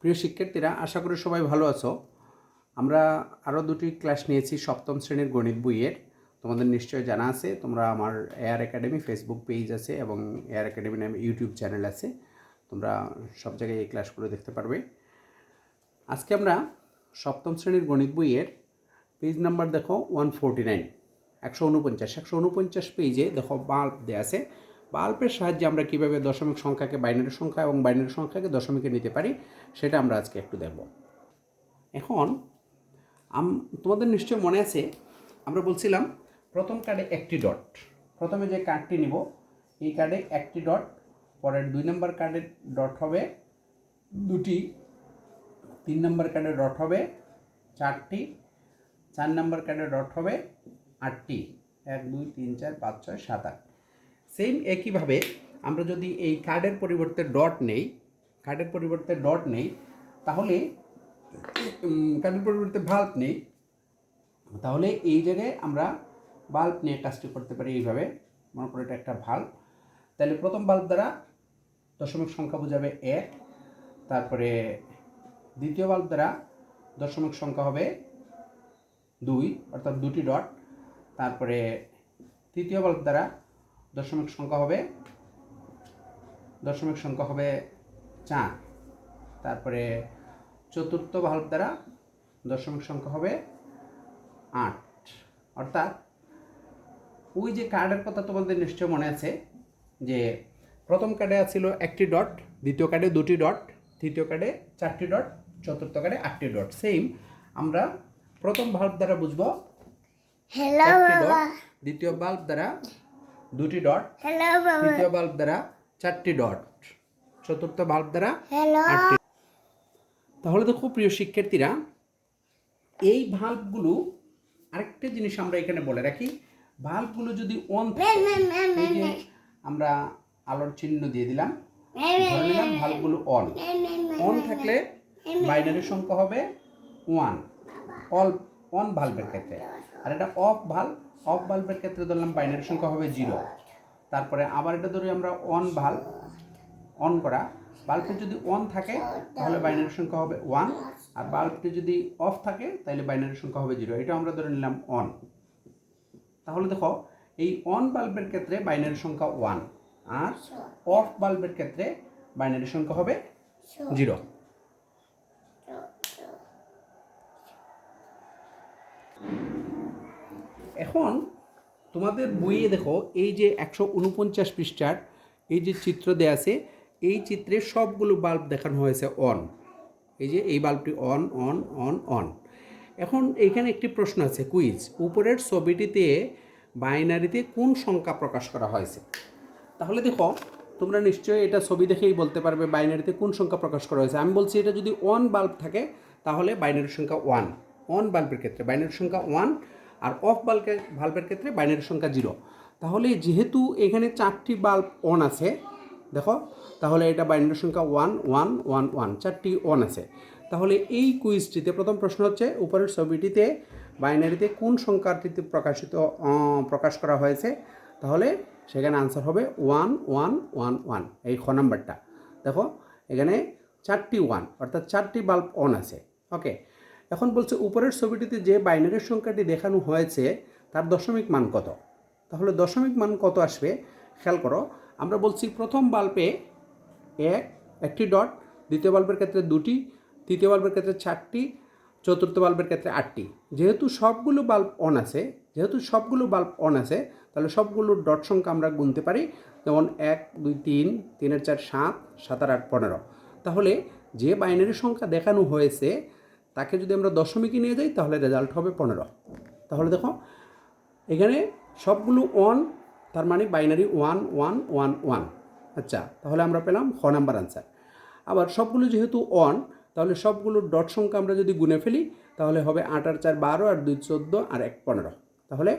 প্রিয় শিক্ষার্থীরা, আশা করি সবাই ভালো আছো। আমরা আরও দুটি ক্লাস নিয়েছি সপ্তম শ্রেণির গণিত বইয়ের। তোমাদের নিশ্চয়ই জানা আছে, তোমরা আমার এয়ার একাডেমি ফেসবুক পেজ আছে এবং এয়ার একাডেমি নামে ইউটিউব চ্যানেল আছে। তোমরা সব জায়গায় এই ক্লাসগুলো দেখতে পারবে। আজকে আমরা সপ্তম শ্রেণির গণিত বইয়ের পেজ নাম্বার দেখো ওয়ান ফোরটি নাইন একশো উনপঞ্চাশ। একশো উনপঞ্চাশ পেজে দেখো বাল্ব দেওয়া আছে। বাল্বের সাহায্যে আমরা কীভাবে দশমিক সংখ্যাকে বাইনারি সংখ্যা এবং বাইনারি সংখ্যাকে দশমিকে নিতে পারি, সেটা আমরা আজকে একটু দেখব। এখন, আম, তোমাদের নিশ্চয় মনে আছে, আমরা বলছিলাম প্রথম কার্ডে একটি ডট। প্রথমে যে কার্ডটি নিব, এই কার্ডে একটি ডট, পরের দুই নম্বর কার্ডের ডট হবে দুটি, তিন নম্বর কার্ডে ডট হবে চারটি, চার নম্বর কার্ডে ডট হবে আটটি। এক, দুই, তিন, চার, পাঁচ, ছয়, সাত, আট। সেম একইভাবে আমরা যদি এই কার্ডের পরিবর্তে ডট নেই কার্ডের পরিবর্তে ডট নেই, তাহলে কার্ডের পরিবর্তে ভাল্ব নেই, তাহলে এই জায়গায় আমরা বাল্ব নিয়ে কাজটি করতে পারি এইভাবে। মনে করো এটা একটা ভাল্ব তাহলে প্রথম বাল্ব দ্বারা দশমিক সংখ্যা বোঝাবে এক, তারপরে দ্বিতীয় বাল্ব দ্বারা দশমিক সংখ্যা হবে দুই, অর্থাৎ দুটি ডট তারপরে তৃতীয় বাল্ব দ্বারা দশমিক সংখ্যা হবে দশমিক সংখ্যা হবে চার। তারপরে চতুর্থ বাল্ব দ্বারা দশমিক সংখ্যা হবে আট। অর্থাৎ ওই যে কার্ডের কথা তোমাদের নিশ্চয় মনে আছে যে প্রথম কার্ডে ছিল একটি ডট দ্বিতীয় কার্ডে দুটি ডট তৃতীয় কার্ডে চারটি ডট চতুর্থ কার্ডে আটটি ডট সেম আমরা প্রথম বাল্ব দ্বারা বুঝব দ্বিতীয় বাল্ব দ্বারা দুটি ডট। তৃতীয় বাল্ব দ্বারা চারটি ডট। চতুর্থ বাল্ব দ্বারা হ্যালো আটটি। তাহলে দেখো প্রিয় শিক্ষার্থীরা এই ভাল্বগুলো আরেকটা জিনিস আমরা এখানে বলে রাখি ভাল্বগুলো যদি অন আমরা আলোর চিহ্ন দিয়ে দিলাম ধরে নিলাম ভাল্বগুলো অন অন থাকলে বাইনারি সংখ্যা হবে ওয়ান অল অন ভাল্বের ক্ষেত্রে। আর এটা অফ ভালো অফ বাল্বের ক্ষেত্রে ধরলাম বাইনারি সংখ্যা হবে জিরো তারপরে আবার এটা ধরি আমরা অন ভালো অন করা। বাল্বটি যদি অন থাকে তাহলে বাইনারি সংখ্যা হবে ওয়ান আর বাল্বটি যদি অফ থাকে তাহলে বাইনারি সংখ্যা হবে জিরো এটা আমরা ধরে নিলাম অন তাহলে দেখো এই অন বাল্বের ক্ষেত্রে বাইনারি সংখ্যা ওয়ান আর অফ বাল্বের ক্ষেত্রে বাইনারি সংখ্যা হবে জিরো এখন তোমাদের বইয়ে দেখো, এই যে একশো উনপঞ্চাশ পৃষ্ঠার এই যে চিত্র দেয়া আছে, এই চিত্রে সবগুলো বাল্ব দেখানো হয়েছে অন এই যে এই বাল্বটি অন অন অন অন এখন এইখানে একটি প্রশ্ন আছে কুইজ উপরের ছবিটিতে, বাইনারিতে কোন সংখ্যা প্রকাশ করা হয়েছে? তাহলে দেখো, তোমরা নিশ্চয়ই এটা ছবি দেখেই বলতে পারবে বাইনারিতে কোন সংখ্যা প্রকাশ করা হয়েছে। আমি বলছি এটা যদি ওয়ান বাল্ব থাকে, তাহলে বাইনারি সংখ্যা ওয়ান অন বাল্বের ক্ষেত্রে, বাইনারি সংখ্যা ওয়ান আর অফ বাল্বের বাল্বের ক্ষেত্রে বাইনারি সংখ্যা জিরো তাহলে যেহেতু এখানে চারটি বাল্ব অন আছে, দেখো, তাহলে এটা বাইনারি সংখ্যা ওয়ান ওয়ান ওয়ান ওয়ান চারটি ওয়ান আছে। তাহলে এই কুইজটিতে প্রথম প্রশ্ন হচ্ছে, উপরের ছবিটিতে বাইনারিতে কোন সংখ্যাটিতে প্রকাশিত প্রকাশ করা হয়েছে? তাহলে সেখানে আনসার হবে ওয়ান ওয়ান ওয়ান ওয়ান এই খ নাম্বারটা। দেখো, এখানে চারটি ওয়ান অর্থাৎ চারটি বাল্ব অন আছে। ওকে এখন বলছে, উপরের ছবিটিতে যে বাইনারি সংখ্যাটি দেখানো হয়েছে, তার দশমিক মান কত? তাহলে দশমিক মান কত আসবে? খেয়াল করো, আমরা বলছি প্রথম বাল্বে এক, একটি ডট, দ্বিতীয় বাল্বের ক্ষেত্রে দুটি, তৃতীয় বাল্বের ক্ষেত্রে চারটি, চতুর্থ বাল্বের ক্ষেত্রে আটটি। যেহেতু সবগুলো বাল্ব অন আছে, যেহেতু সবগুলো বাল্ব অন আছে, তাহলে সবগুলো ডট সংখ্যা আমরা গুনতে পারি, যেমন এক, দুই, তিন, তিনের চার, সাত সাত আর আট, পনেরো। তাহলে যে বাইনারি সংখ্যা দেখানো হয়েছে তাকে যদি আমরা দশমিকে নিয়ে যাই, তাহলে রেজাল্ট হবে পনেরো। তাহলে দেখো, এখানে সবগুলো ওয়ান তার মানে binary one one one one আচ্ছা তাহলে আমরা পেলাম খ নাম্বার আনসার আবার সবগুলো যেহেতু অন তাহলে সবগুলো ডট সংখ্যা আমরা যদি গুনে ফেলি, তাহলে হবে আট আর চার বারো, আর দুই চোদ্দ, আর এক পনেরো। তাহলে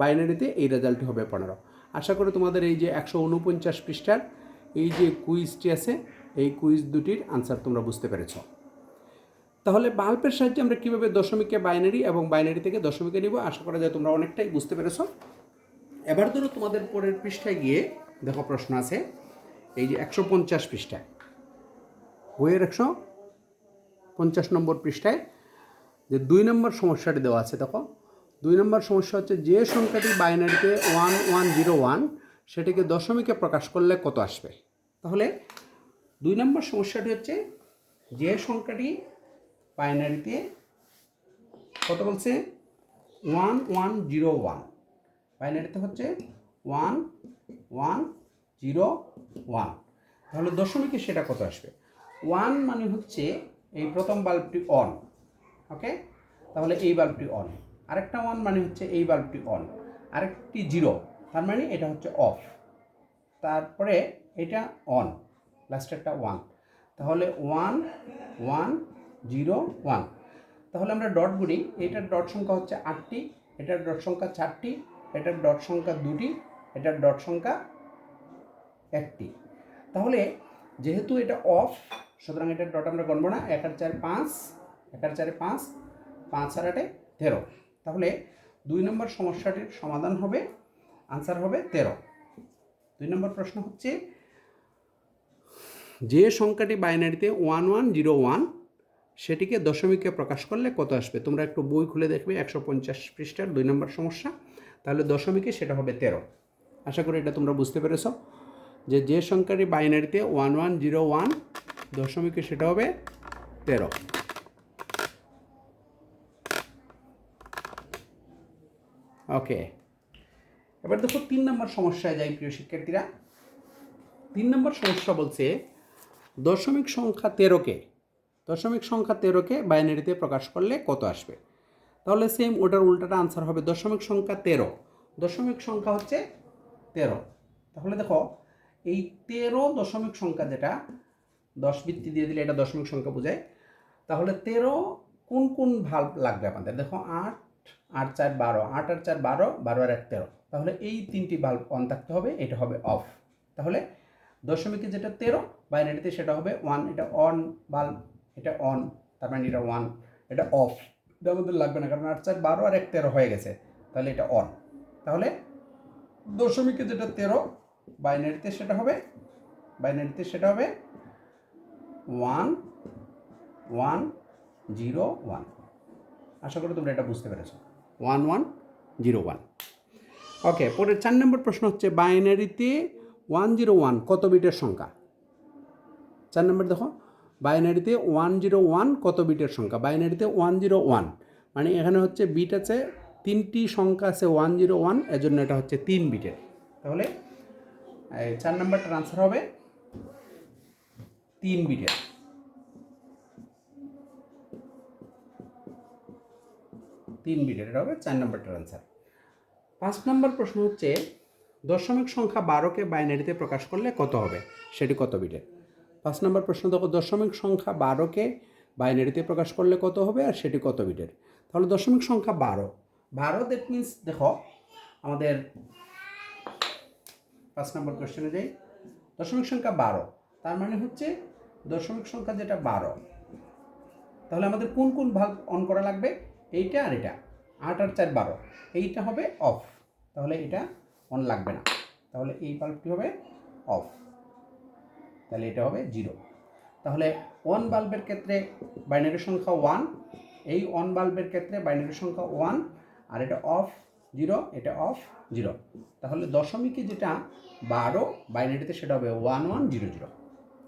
বাইনারিতে এই রেজাল্টটি হবে পনেরো। আশা করি তোমাদের এই যে একশো উনপঞ্চাশ পৃষ্ঠার এই যে কুইজটি আছে, এই কুইজ দুটির আনসার তোমরা বুঝতে পেরেছ। তাহলে বাল্বের সাহায্যে আমরা কীভাবে দশমিকে বাইনারি এবং বাইনারি থেকে দশমিকে নিব? আশা করা যায় তোমরা অনেকটাই বুঝতে পেরেছ। এবার ধরো তোমাদের পরের পৃষ্ঠায় গিয়ে দেখো প্রশ্ন আছে। এই যে একশো পঞ্চাশ পৃষ্ঠায় বইয়ের একশো পঞ্চাশ নম্বর পৃষ্ঠায় যে দুই নম্বর সমস্যাটি দেওয়া আছে, দেখো। দুই নম্বর সমস্যা হচ্ছে যে সংখ্যাটি বাইনারিতে ওয়ান ওয়ান, জিরো, ওয়ান, সেটিকে দশমিকে প্রকাশ করলে কত আসবে? তাহলে দুই নম্বর সমস্যাটি হচ্ছে যে সংখ্যাটি বাইনারিতে কত বলছে? ওয়ান ওয়ান জিরো ওয়ান বাইনারিতে হচ্ছে ওয়ান ওয়ান জিরো ওয়ান তাহলে দশমিকে সেটা কত আসবে? ওয়ান মানে হচ্ছে এই প্রথম বাল্বটি অন ওকে তাহলে এই বাল্বটি অন আরেকটা ওয়ান মানে হচ্ছে এই বাল্বটি অন আরেকটি জিরো তার মানে এটা হচ্ছে অফ তারপরে এটা অন লাস্টেরটা ওয়ান তাহলে ওয়ান ওয়ান জিরো ওয়ান। তাহলে আমরা ডট গুলি এটার ডট সংখ্যা হচ্ছে আটটি, এটার ডট সংখ্যা চারটি, এটার ডট সংখ্যা দুটি, এটার ডট সংখ্যা একটি। তাহলে যেহেতু এটা অফ, সুতরাং এটার ডট আমরা গণবো না, এক আর চার পাঁচ, এক আর চারে পাঁচ পাঁচ আর আটে তেরো। তাহলে দুই নম্বর সমস্যাটির সমাধান হবে, আনসার হবে তেরো। দুই নম্বর প্রশ্ন হচ্ছে, যে সংখ্যাটি বাইনারিতে ওয়ান ওয়ান জিরো ওয়ান সেটিকে দশমিকে প্রকাশ করলে কত আসবে? তোমরা একটু বই খুলে দেখবে, একশো পঞ্চাশ পৃষ্ঠার দুই নম্বর সমস্যা। তাহলে দশমিকে সেটা হবে তেরো। আশা করি এটা তোমরা বুঝতে পেরেছ যে যে সংখ্যাটি বাইনারিতে ওয়ান ওয়ান জিরো ওয়ান, দশমিকে সেটা হবে তেরো। ওকে। এবার দেখো তিন নম্বর সমস্যায় যাই প্রিয় শিক্ষার্থীরা। তিন নম্বর সমস্যা বলছে দশমিক সংখ্যা তেরোকে দশমিক সংখ্যা তেরোকে বাইনারিতে প্রকাশ করলে কত আসবে? তাহলে সেম ওটার উল্টাটা আনসার হবে দশমিক সংখ্যা তেরো। দশমিক সংখ্যা হচ্ছে তেরো। তাহলে দেখো, এই তেরো দশমিক সংখ্যা যেটা, দশ ভিত্তি দিয়ে দিলে এটা দশমিক সংখ্যা বোঝায়। তাহলে তেরো কোন কোন ভাল্ব লাগবে আমাদের? দেখো, আট আট চার বারো। আট আর চার বারো বারো আর এক তেরো। তাহলে এই তিনটি বাল্ব অন থাকতে হবে, এটা হবে অফ তাহলে দশমিকে যেটা তেরো, বাইনারিতে সেটা হবে ওয়ান এটা অন বাল্ব এটা অন তার মানে এটা ওয়ান এটা অফ এটা আমাদের লাগবে না, কারণ আট চার বারো আর এক তেরো হয়ে গেছে, তাহলে এটা অন তাহলে দশমিকে যেটা তেরো, বাইনারিতে সেটা হবে, বাইনারিতে সেটা হবে ওয়ান ওয়ান জিরো ওয়ান আশা করি তোমরা এটা বুঝতে পেরেছ। One one zero one okay পরের চার নম্বর প্রশ্ন হচ্ছে, বাইনারিতে ওয়ান জিরো ওয়ান কত বিটের সংখ্যা? চার নম্বর দেখো বাইনারিতে ওয়ান জিরো ওয়ান কত বিটের সংখ্যা? বাইনারিতে ওয়ান জিরো ওয়ান মানে এখানে হচ্ছে বিট আছে, তিনটি সংখ্যা আছে ওয়ান জিরো ওয়ান এজন্য এটা হচ্ছে তিন বিটের। তাহলে চার নম্বরটার আনসার হবে তিন বিটের। তিন বিটের, এটা হবে চার নম্বরটার আনসার পাঁচ নম্বর প্রশ্ন হচ্ছে, দশমিক সংখ্যা বারোকে বাইনারিতে প্রকাশ করলে কত হবে? সেটি কত বিটের? পাঁচ নম্বর প্রশ্ন, দেখো দশমিক সংখ্যা বারোকে বাইনারিতে প্রকাশ করলে কত হবে আর সেটি কত বিটের তাহলে দশমিক সংখ্যা বারো। বারো দ্যাট মিন্স দেখো, আমাদের পাঁচ নম্বর কোশ্চেনে যাই। দশমিক সংখ্যা বারো, তার মানে হচ্ছে দশমিক সংখ্যা যেটা বারো, তাহলে আমাদের কোন কোন ভাগ অন করা লাগবে? এইটা আর এটা, আট আর চার বারো, এইটা হবে অফ তাহলে এটা অন লাগবে না। তাহলে এই বাল্বটি হবে? অফ তাহলে এটা হবে জিরো তাহলে ওয়ান বাল্বের ক্ষেত্রে বাইনারি সংখ্যা ওয়ান এই অন বাল্বের ক্ষেত্রে বাইনারি সংখ্যা ওয়ান আর এটা অফ জিরো এটা অফ জিরো তাহলে দশমিকে যেটা বারো বাইনারিতে সেটা হবে ওয়ান ওয়ান জিরো জিরো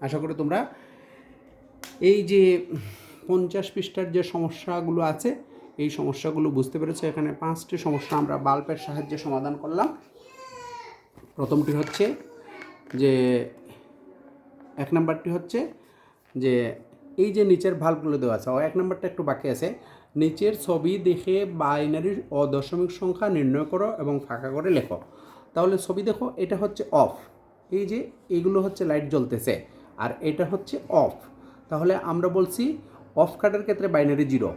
আশা করি তোমরা এই যে পঞ্চাশ পৃষ্ঠার যে সমস্যাগুলো আছে, এই সমস্যাগুলো বুঝতে পেরেছ। এখানে পাঁচটি সমস্যা আমরা বাল্বের সাহায্যে সমাধান করলাম। প্রথমটি হচ্ছে যে এক নাম্বারটি হচ্ছে যে এই যে নিচের ভাল্বগুলো দেওয়া আছে, ও এক নাম্বারটা একটু বাকি আছে। নিচের ছবি দেখে বাইনারি ও দশমিক সংখ্যা নির্ণয় করো এবং ফাঁকা করে লেখো। তাহলে ছবি দেখো, এটা হচ্ছে অফ এই যে এগুলো হচ্ছে লাইট জ্বলতেছে, আর এটা হচ্ছে অফ তাহলে আমরা বলছি অফ কাটার ক্ষেত্রে বাইনারি জিরো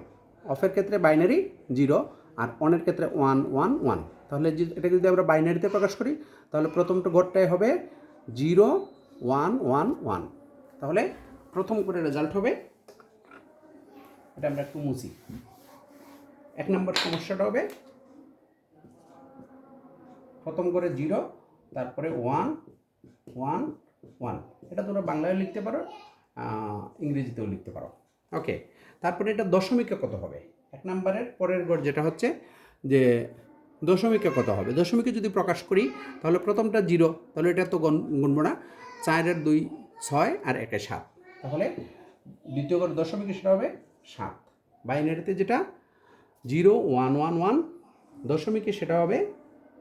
অফের ক্ষেত্রে বাইনারি জিরো আর অনের ক্ষেত্রে ওয়ান ওয়ান ওয়ান তাহলে এটাকে যদি আমরা বাইনারিতে প্রকাশ করি, তাহলে প্রথমটা ঘরটায় হবে জিরো ওয়ান ওয়ান ওয়ান। তাহলে প্রথম করে রেজাল্ট হবে এটা আমরা একটু মুছি। এক নম্বর সমস্যাটা হবে, প্রথম করে জিরো তারপরে ওয়ান ওয়ান ওয়ান এটা তোমরা বাংলায় লিখতে পারো ইংরেজিতেও লিখতে পারো। ওকে তারপরে এটা দশমিকে কত হবে? এক নম্বরের পরের গড় যেটা হচ্ছে যে দশমিকে কত হবে? দশমিকে যদি প্রকাশ করি, তাহলে প্রথমটা জিরো তাহলে এটা তো গণ- গুনবো না। চারের দুই, ছয় আর একে সাত। তাহলে দ্বিতীয় গড় দশমিকে সেটা হবে? সাত। বাইনারিতে যেটা? Zero, one one one. দশমিকে সেটা হবে?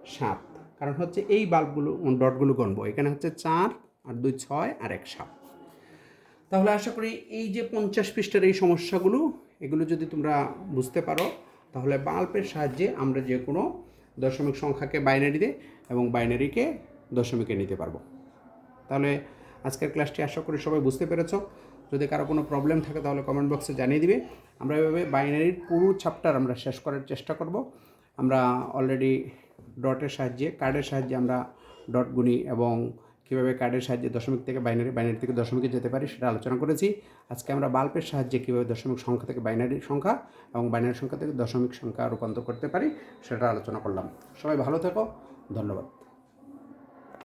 সাত। কারণ হচ্ছে এই বাল্বগুলো ডটগুলো গণবো। এখানে হচ্ছে চার আর দুই, ছয় আর এক, সাত। তাহলে আশা করি এই যে পঞ্চাশ পৃষ্ঠার এই সমস্যাগুলো, এগুলো যদি তোমরা বুঝতে পারো, তাহলে বাল্বের সাহায্যে আমরা যে কোনো দশমিক সংখ্যাকে বাইনারিতে এবং বাইনারিকে দশমিকে নিতে পারব। তাহলে আজকের ক্লাসটি আশা করি সবাই বুঝতে পেরেছ। যদি কারও কোনো প্রবলেম থাকে তাহলে কমেন্ট বক্সে জানিয়ে দিবে। আমরা এভাবে বাইনারির পুরো চ্যাপ্টার আমরা শেষ করার চেষ্টা করব। আমরা অলরেডি ডটের সাহায্যে কার্ডের সাহায্যে আমরা ডট গুনি এবং কীভাবে কার্ডের সাহায্যে দশমিক থেকে বাইনারি বাইনারি থেকে দশমিকে যেতে পারি সেটা আলোচনা করেছি। আজকে আমরা বাল্বের সাহায্যে কীভাবে দশমিক সংখ্যা থেকে বাইনারি সংখ্যা এবং বাইনারি সংখ্যা থেকে দশমিক সংখ্যা রূপান্তর করতে পারি সেটা আলোচনা করলাম। সবাই ভালো থেকো, ধন্যবাদ।